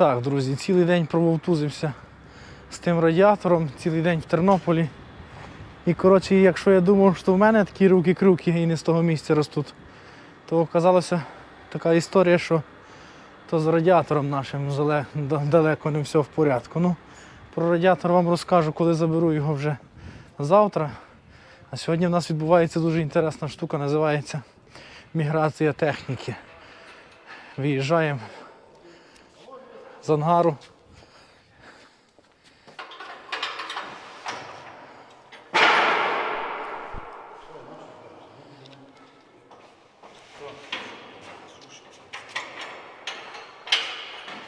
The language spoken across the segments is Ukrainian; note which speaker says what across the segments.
Speaker 1: Так, друзі, цілий день прововтузився з тим радіатором, цілий день в Тернополі. І коротше, якщо я думав, що в мене такі руки-круки і не з того місця ростуть, то оказалося така історія, що то з радіатором нашим далеко не все в порядку. Ну, про радіатор вам розкажу, коли заберу його вже завтра. А сьогодні в нас відбувається дуже інтересна штука, називається міграція техніки. Виїжджаємо з ангару.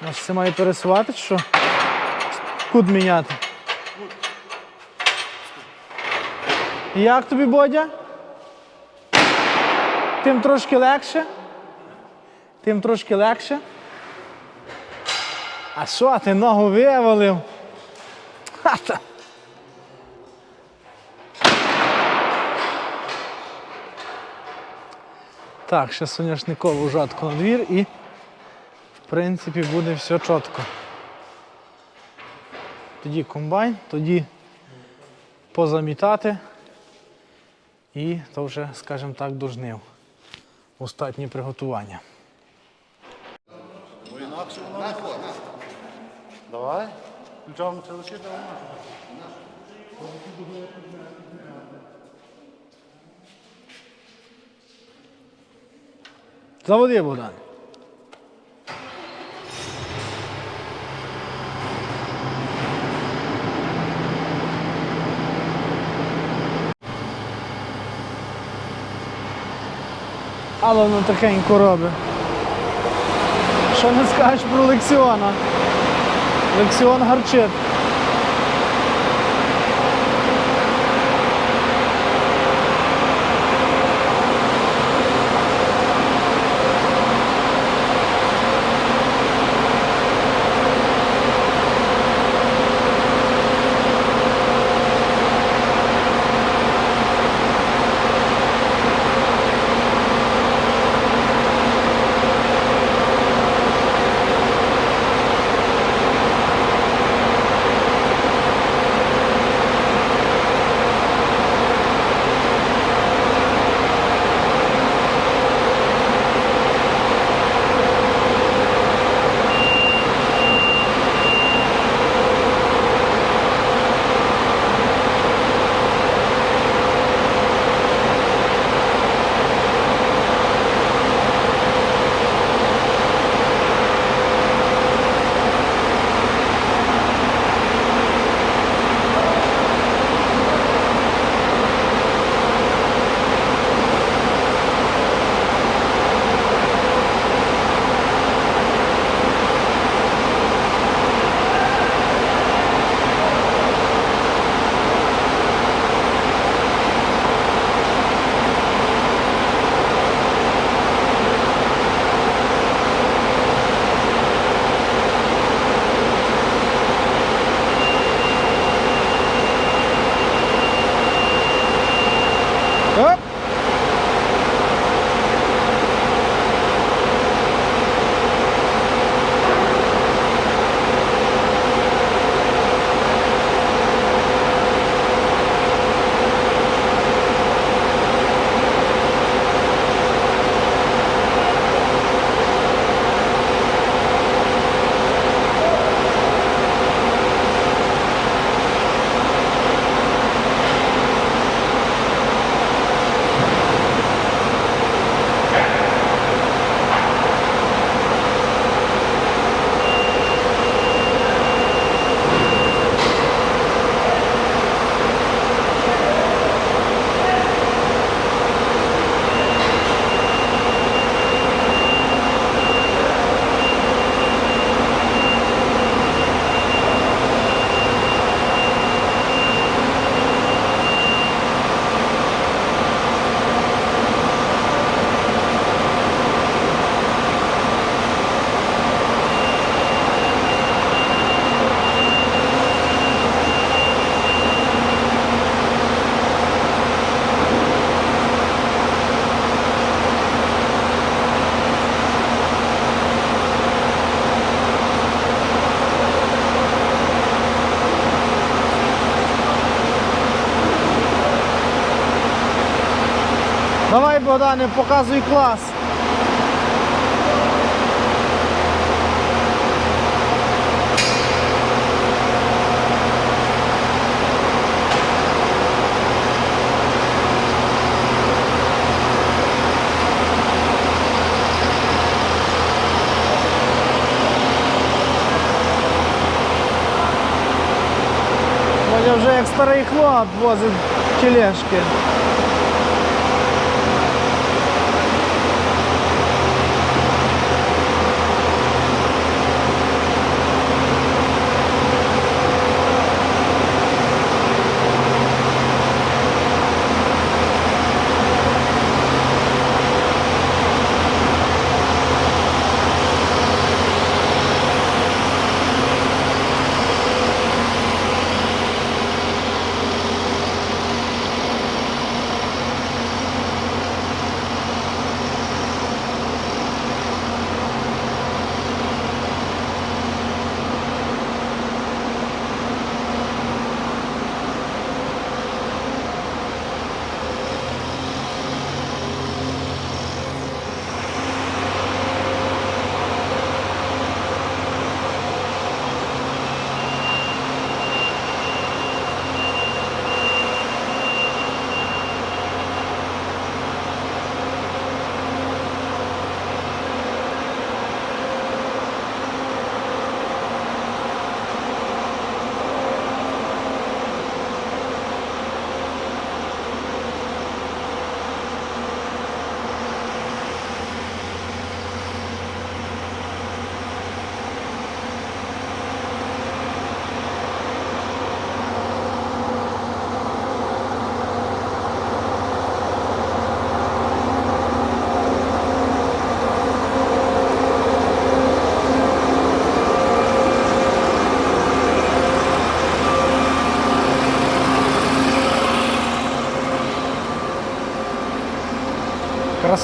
Speaker 1: Наш це має пересувати, що? Кут міняти. Як тобі, Бодя? Тим трошки легше? Тим трошки легше? А що, ти ногу вивалив? Ха-та. Так, ще соняшникову жатку на двір і в принципі буде все чітко. Тоді комбайн, тоді позамітати і то вже, скажімо так, до жнив. Остатні приготування.
Speaker 2: Бо інакше воно не ходить. Давай. Включаємо це лише давай.
Speaker 1: Заводи, Богдан. Але воно тихенько робить. Що не скажеш про Лексіона? Лексіон гарчить. Давай, Богдане, показуй клас. Водя вже як старий хлоп возить тележки.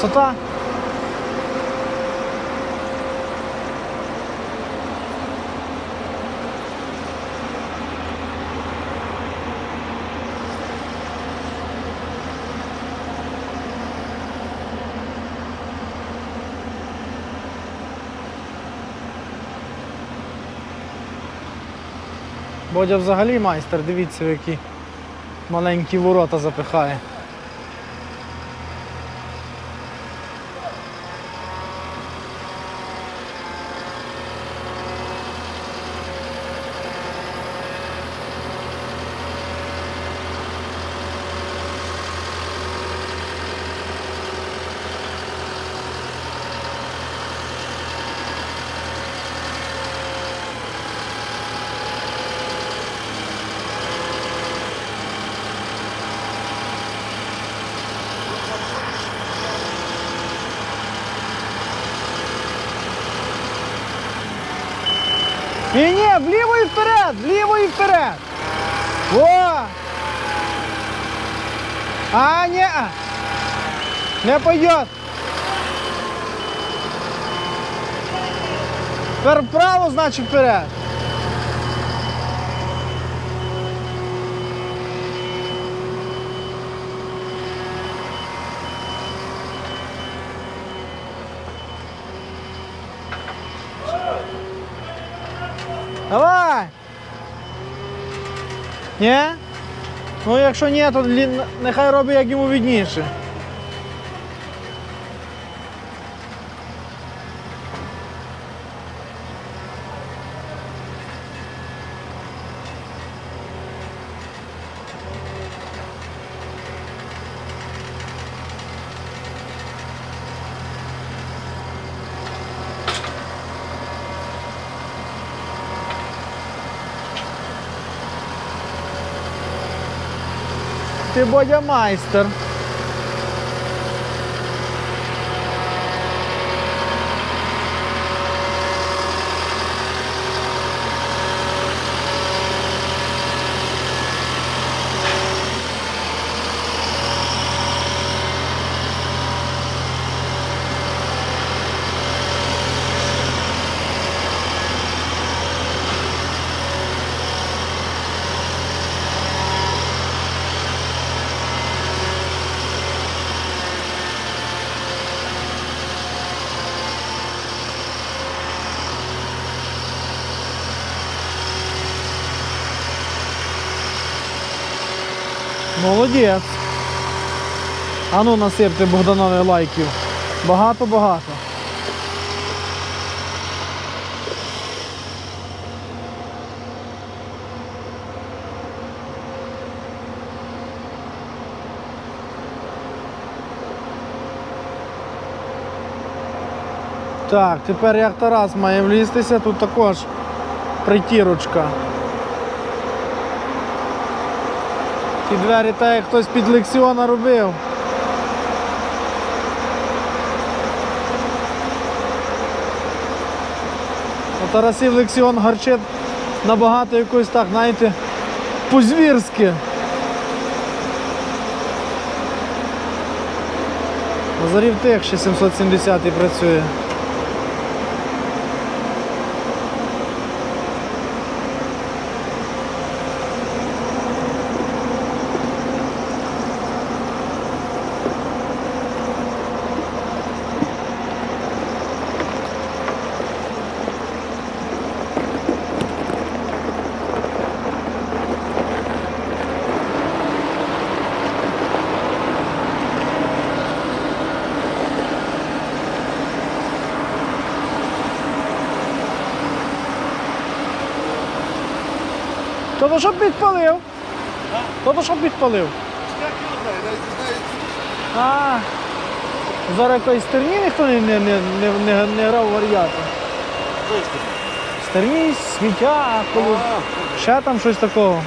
Speaker 1: Красота. Бодя взагалі майстер, дивіться, в які маленькі ворота запихає. вліво і вперед, вліво і вперед. О! А, ні. Не пойдет. Тепер вправо, значить вперед. Ні? Ну якщо ні, то нехай робить як йому відніше. Ти Бодя майстер. Молодець. Ану насипте Богданові лайків. Багато-багато. Так, тепер як Тарас має влізтися, тут також притірочка. Ті двері так як хтось під лексіона робив. У Тарасів лексіон гарчить набагато якось так, знаєте, по-звірськи. Назарів тих ще 770 працює. То щоб підпалив? То щоб підпалив? А, зараз якоїсь стерні ніхто не, не, не, не, не, не грав варіати. Стерні, сміття, коли ще там щось такого.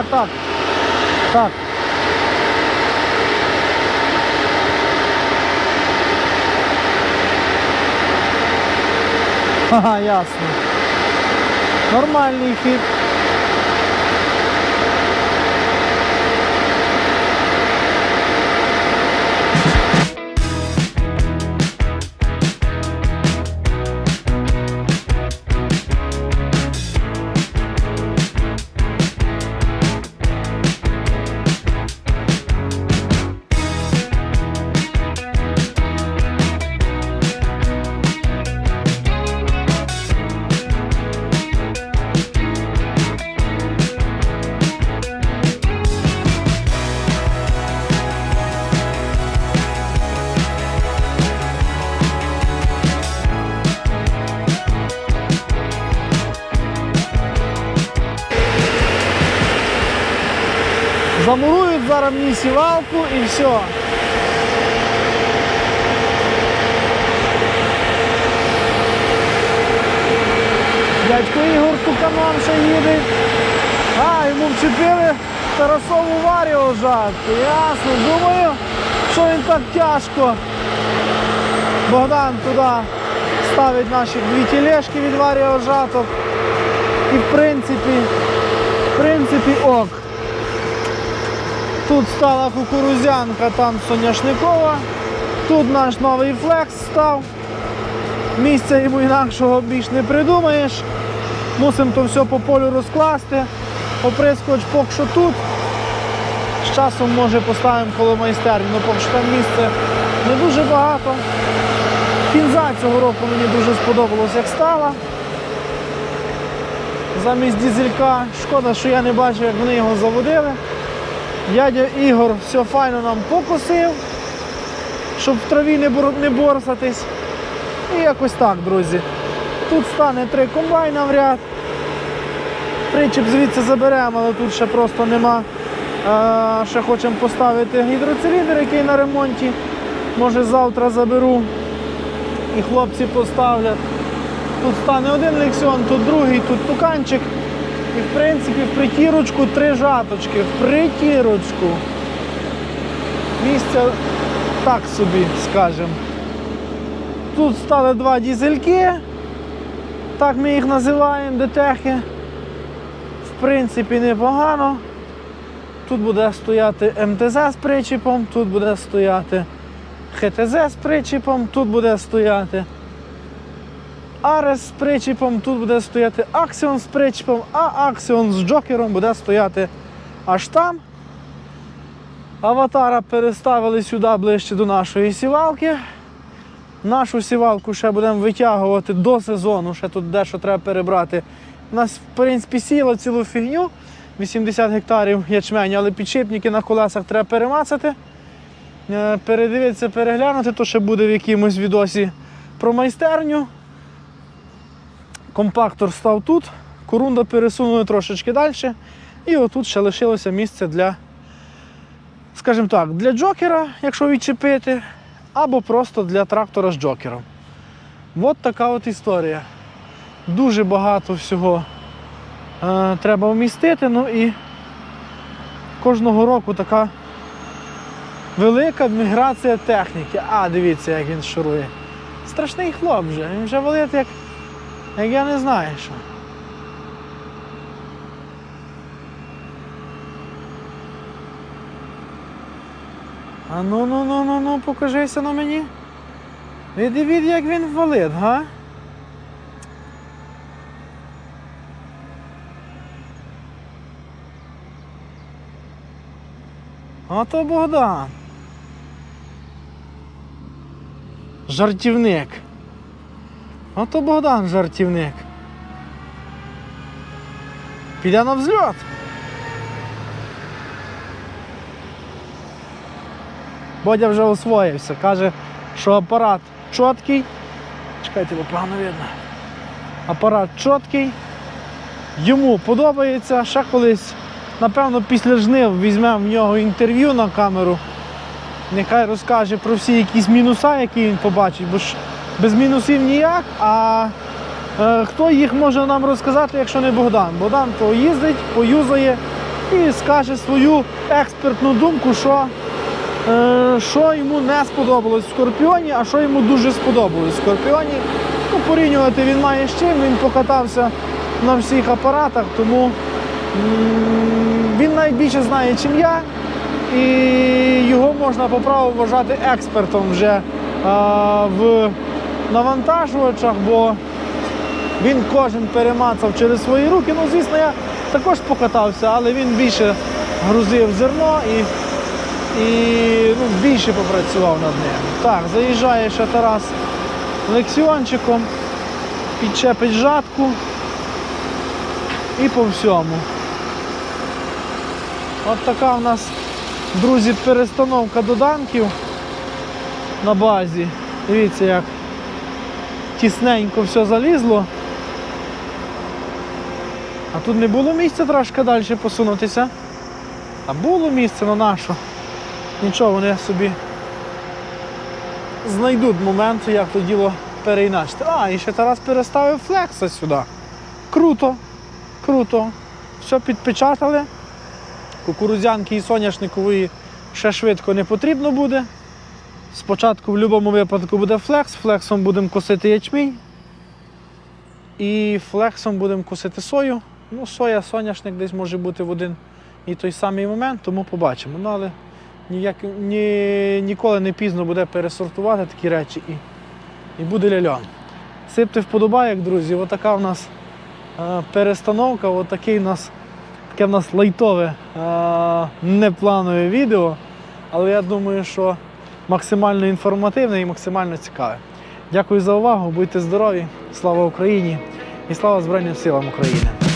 Speaker 1: Так, так. Так. Ага, ясно. Нормальний хід. Замурують зараз мені сівалку і все. Дядько Ігор Туканон ще їде. А, йому вчепили Тарасову варіо жатку. Ясно, думаю, що він так тяжко. Богдан туди ставить наші дві тілешки від варіо жаток. І в принципі, в принципі ок. Тут стала кукурузянка, там соняшникова. Тут наш новий флекс став. Місця йому інакшого більш не придумаєш. Мусимо то все по полю розкласти. Оприскувач поки що тут. З часом може поставимо коло майстерні, але поки що там місце не дуже багато. Кінза цього року мені дуже сподобалось, як стала. Замість дізелька. Шкода, що я не бачив, як вони його заводили. Дядя Ігор все файно нам покосив, щоб в траві не, бор- не борсатись. І якось так, друзі. Тут стане три комбайна в ряд. Причіп звідси заберемо, але тут ще просто нема. Е, ще хочемо поставити гідроциліндр, який на ремонті. Може завтра заберу і хлопці поставлять. Тут стане один лексіон, тут другий, тут туканчик. І в принципі в притірочку три жаточки. В притірочку. Місце так собі, скажемо. Тут стали два дізельки, так ми їх називаємо, детехи. В принципі, непогано. Тут буде стояти МТЗ з причіпом, тут буде стояти ХТЗ з причіпом, тут буде стояти Арес з причіпом, тут буде стояти Аксіон з причіпом, а Аксіон з Джокером буде стояти аж там. Аватара переставили сюди ближче до нашої сівалки. Нашу сівалку ще будемо витягувати до сезону, ще тут дещо треба перебрати. У нас, в принципі, сіло цілу фігню, 80 гектарів ячменю, але підшипники на колесах треба перемацати. Е, Передивитися, переглянути, то ще буде в якомусь відосі про майстерню. Компактор став тут, корунда пересунули трошечки далі. І отут ще лишилося місце для, скажімо так, для джокера, якщо відчепити, або просто для трактора з джокером. От така от історія. Дуже багато всього е, треба вмістити. Ну і кожного року така велика міграція техніки. А, дивіться, як він шурує. Страшний хлоп вже. Він вже валить як, як я не знаю що. А ну ну ну ну ну покажися на мені. Відивід, як він валить, га? Ото Богдан. Жартівник. Ото Богдан жартівник. Піде на взльот. Бодя вже освоївся. Каже, що апарат чіткий. Чекайте, бо погано видно. Апарат чіткий. Йому подобається. Ще колись, напевно, після жнив візьмемо в нього інтерв'ю на камеру. Нехай розкаже про всі якісь мінуса, які він побачить, бо ж без мінусів ніяк. А е, хто їх може нам розказати, якщо не Богдан? Богдан поїздить, поюзає і скаже свою експертну думку, що Е, що йому не сподобалось в Скорпіоні, а що йому дуже сподобалось в Скорпіоні. Ну, порівнювати він має з чим, він покатався на всіх апаратах, тому м, він навіть більше знає, чим я. І його можна по праву вважати експертом вже а, в навантажувачах, бо він кожен перемацав через свої руки. Ну, звісно, я також покатався, але він більше грузив зерно і і ну, більше попрацював над ним. Так, заїжджає ще Тарас лексіончиком, підчепить жатку і по всьому. От така в нас, друзі, перестановка доданків на базі. Дивіться, як тісненько все залізло. А тут не було місця трошки далі посунутися. А було місце на нашу. Нічого, вони собі знайдуть момент, як то діло переіначити. А, і ще Тарас переставив флекса сюди. Круто, круто. Все підпечатали. Кукурудзянки і соняшникової ще швидко не потрібно буде. Спочатку в будь-якому випадку буде флекс, флексом будемо косити ячмінь. І флексом будемо косити сою. Ну, соя, соняшник десь може бути в один і той самий момент, тому побачимо. Ну, але ніяк, ні, ніколи не пізно буде пересортувати такі речі і, і буде ляльон. Сипте вподобайок, друзі. Отака у нас е, перестановка, отакий у нас, таке в нас лайтове, е, непланове відео. Але я думаю, що максимально інформативне і максимально цікаве. Дякую за увагу, будьте здорові, слава Україні і слава Збройним силам України.